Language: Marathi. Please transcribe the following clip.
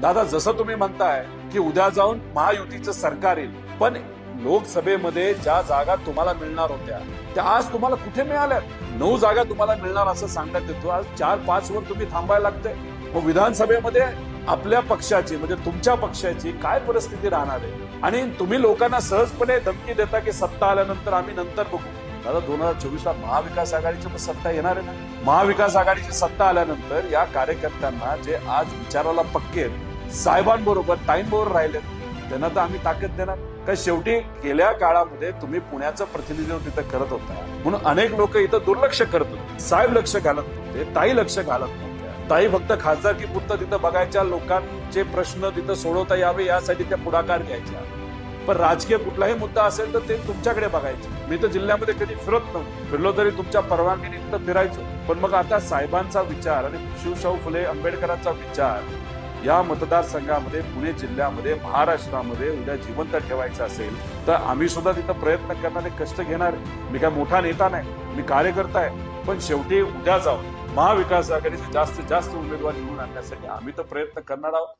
दादा जसं तुम्ही म्हणताय की उद्या जाऊन महायुतीचं सरकार येईल पण लोकसभेमध्ये ज्या जागा तुम्हाला मिळणार होत्या त्या आज तुम्हाला कुठे मिळाल्या नऊ जागा तुम्हाला मिळणार असं सांगण्यात येतो. आज चार पाच वर तुम्ही थांबायला लागते मग विधानसभेमध्ये आपल्या पक्षाची म्हणजे तुमच्या पक्षाची काय परिस्थिती राहणार आहे? आणि तुम्ही लोकांना सहजपणे धमकी देता की सत्ता आल्यानंतर आम्ही नंतर बघू. दादा दोन हजार चोवीस ला महाविकास आघाडीची पण सत्ता येणार आहे ना? महाविकास आघाडीची सत्ता आल्यानंतर या कार्यकर्त्यांना जे आज विचाराला पक्के आहेत साहेबांबरोबर टाईमबरोबर राहिले. त्यांना तर आम्ही ताकद देणार. का शेवटी गेल्या काळामध्ये तुम्ही पुण्याचं प्रतिनिधित्व तिथं करत होता. म्हणून अनेक लोक इथं दुर्लक्ष करत होते. साहेब लक्ष घालत नव्हते ताई लक्ष घालत नव्हत्या. ताई फक्त खासदारकी पुरतं तिथं बघायच्या लोकांचे प्रश्न तिथं सोडवता यावे यासाठी त्या पुढाकार घ्यायच्या. पण राजकीय कुठलाही मुद्दा असेल तर ते तुमच्याकडे बघायचे. मी तर जिल्ह्यामध्ये कधी फिरत नव्हतो. फिरलो तरी तुमच्या परवानगीने तिथं फिरायचो. पण मग आता साहेबांचा विचार आणि शिवशाहू फुले आंबेडकरांचा विचार या मतदारसंघामध्ये पुणे जिल्ह्यामध्ये महाराष्ट्रामध्ये उद्या जिवंत ठेवायचं असेल तर आम्ही सुद्धा तिथं प्रयत्न करणारे कष्ट घेणार मी काय मोठा नेता नाही मी कार्यकर्ता आहे. पण शेवटी उद्या जाऊन महाविकास आघाडीचे जास्तीत जास्त उमेदवार निवडून आणण्यासाठी आम्ही तर प्रयत्न करणार आहोत.